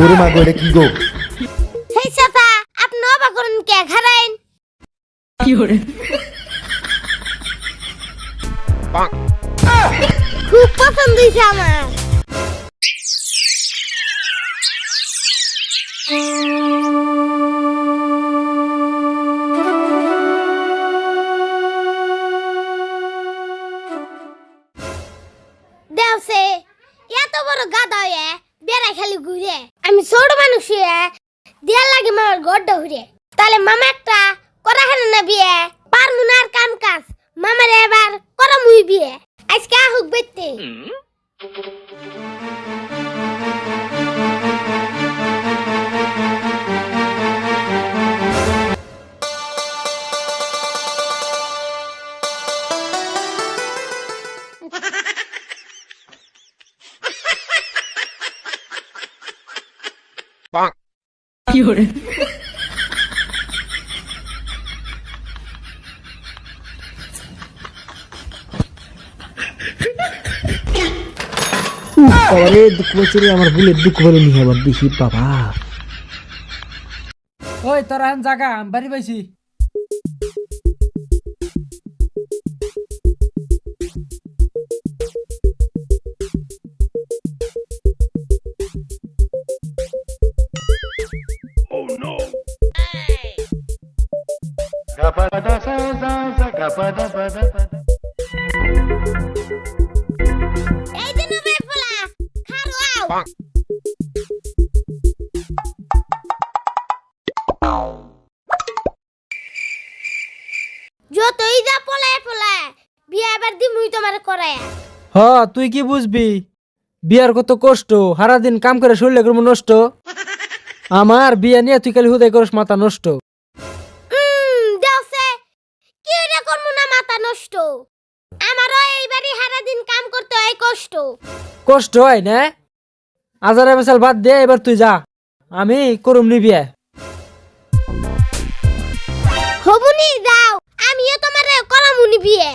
ওরে মা গো কি গো? হেই চাচা আপনি অবাক করুন কে? খারাইন খুব পছন্দ হয়েছে আমার। ছোট মানুষ দেয়ার লাগে মামার গড্ডা ঘুরে। তাহলে মামা একটা করা হেন না বিয়ে, পারমু না আর কাম কাজ মামার এবার করা মুই বিয়ে। আজকে হোক বেতে বাবারে দুঃখ পাইছি রে আমার ভুলের দুঃখ বলে নিয়ে আবার বেশি বাবা। ওই তোরা এখন জাগা আমি বাড়ি পাইছি। খারো আও যতই যা পলায় পলায় বিয়ে এবার দি মুই তোমার হ তুই কি বুঝবি? বিয়ার কত কষ্ট, সারাদিন কাম করে শরীরে নষ্ট? আমার বিয়া নিয়ে তুই খালি হুদাই করিস, মাথা নষ্ট। নষ্ট আমারও এইবারই সারা দিন কাম করতে হয় কষ্ট। কষ্ট হয় না? আজারে মেসাল বাদ দে এবার তুই যা। আমি করুম নি বিয়ে হবুনি যাও। আমিও তোমার করামুনি বিয়ে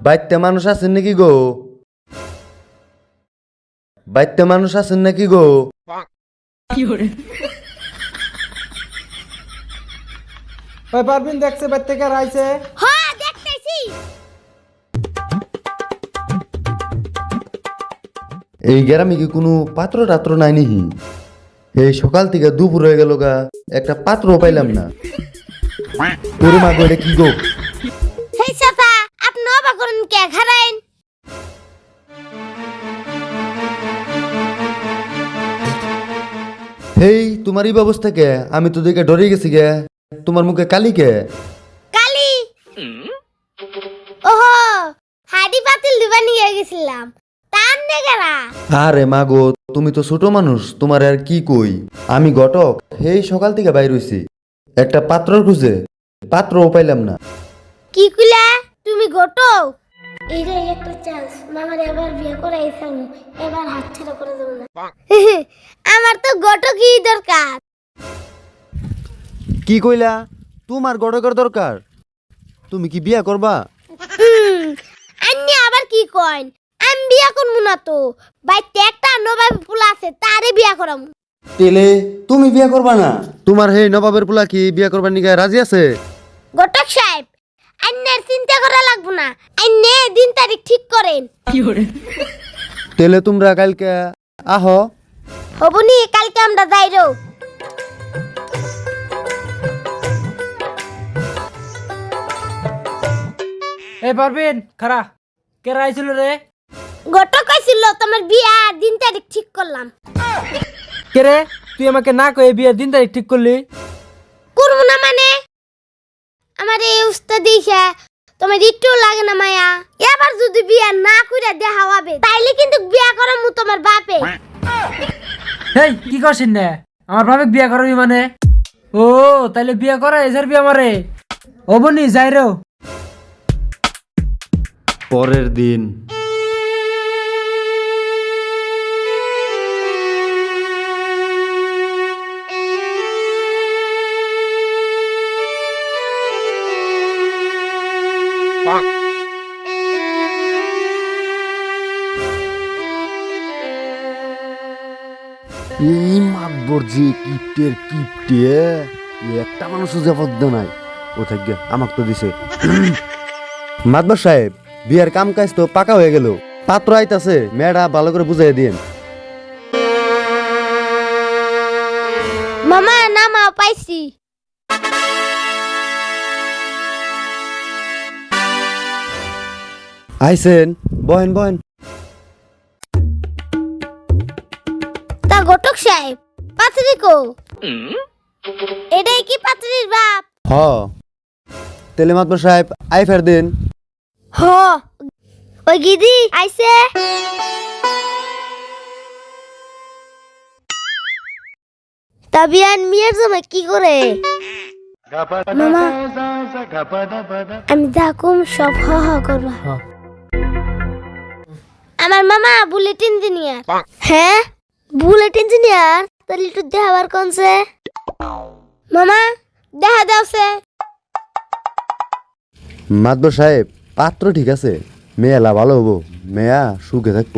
বাইতে মানুষ আছেন নাকি গো? বাইতে মানুষ আছেন নাকি গো? পারবিন দেখছে বাইর থেকে রাইছে হ্যাঁ দেখতেছি। এই গ্রামে কি কোনো পাত্র টাত্র নাই নিহি এই সকাল থেকে দুপুর হয়ে গেল গা একটা পাত্রও পাইলাম না। ওরে মা গো এটা কি গো? তোমার এই ব্যবস্থা কে? আমি তো দেখে ডরে গেছি গে। তোমার মুখে কালি কে? কালি? ওহো হাডি পাতিল দিবা নিয়ে গেছিলাম। তার নেগেরা আরে মা গো তুমি তো ছোট মানুষ তোমার আর কি কই? আমি ঘটক হেই সকাল থেকে বাইর হইছি। একটা পাত্র খুঁজে পাত্রও পাইলাম না। কি কুলা তুমি গোটো এইটা একটা চান্স মামার এবার বিয়ে করাইছাম এবার হাত ছেড়া করে দেবো না। আমার তো দরকার। কি কইলা? তোমার গড়কের দরকার? তুমি কি বিয়া করবা? আন্নি আবার কি কইন আমি বিয়া করব না তো। বাইতে একটা নবাব ফুল আছে তারে বিয়া করাম তেলে তুমি বিয়া করবা না? তোমার হেই নবাবের পোলা কি বিয়া করবার নিকে রাজি আছে? গটক সাহেব আন্নের চিন্তা করা লাগবো না। আন্নে দিন তারিখ ঠিক করেন। তেলে তোমরা কালকে আহ। হবনি কালকে আমরা যাইরো। এই পারবিন খারা কে রাইছিল রে? ঘটক কইছিল তোমার বিয়া দিন তারিখ ঠিক করলাম। কে রে তুই আমাকে না কয়ে বিয়ের দিন তারিখ ঠিক করলি? করব না মানে? আমার এই উস্তা দিছে। তোমার একটু লাগে না মায়া। এবার যদি বিয়া না কইরা দেখা হবে তাইলে কিন্তু বিয়া করামু তোমার বাপে। এই কি করছিস না? আমার বাপে বিয়া করবি মানে? ও তাইলে বিয়া করা এজার বিয়া মারে ও বনি যাই রে। পরের দিন। এই মাতবর যে কিপটের কিপটে। একটা মানুষও জবাব নাই ও থাকবে আমাকে তো দিছে। মাদবর সাহেব বিয়ার কাম কাজ তো পাকা হয়ে গেল। পাত্র আইতাছে মেয়েরা ভালো করে বুঝাই দিন মামা নামা পাইছি। আইসেন বহেন বহেন। ঘটক সাহেব পাত্রী কো। এটাই কি পাত্রীর বাপ? হ। তেলে সাহেব আই ফের দিন। হ। ওই গিদি আইছে। তা বিয়ান মিয়ার জমা কি করে? মামা আমি দেখুম সব হ হ করবা। আমার মামা বুলেট ইঞ্জিনিয়ার হ্যাঁ? বুলেট ইঞ্জিনিয়ার তাহলে একটু দেখাবার কোনছে মামা দেখা দাওছে। মাদবর সাহেব পাত্র ঠিক আছে? মেয়েলা ভালো হব মেয়া সুখে থাকব।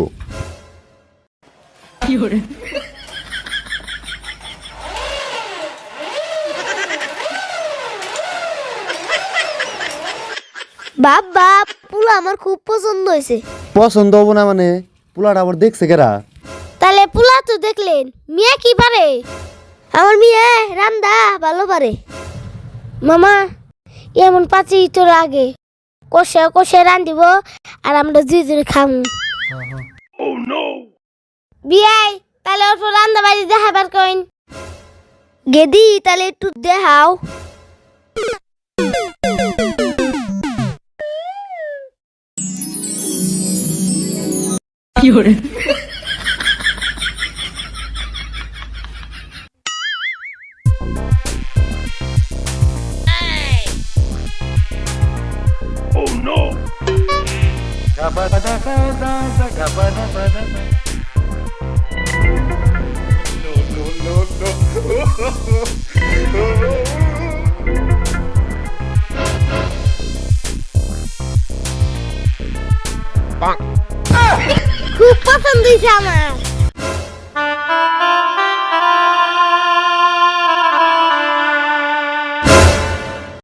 বাপ বাপ পুলা আমার খুব পছন্দ হয়েছে পছন্দ হব না মানে? পোলাটা আবার দেখছে কেরা? তাহলে পুলা তো দেখলেন মিয়া কি পারে? আমার মিয়া রান্দা ভালো পারে। মামা এমন পাঁচি তোর আগে। কষে কষে রান্দিব আর আমরা দুইজনে খামু। বিয়াই তাহলে অল্প রান্দা বাড়ি দেখাবার কইন গেদি তাহলে একটু দেখাও। খুব পছন্দ হয়েছে আমার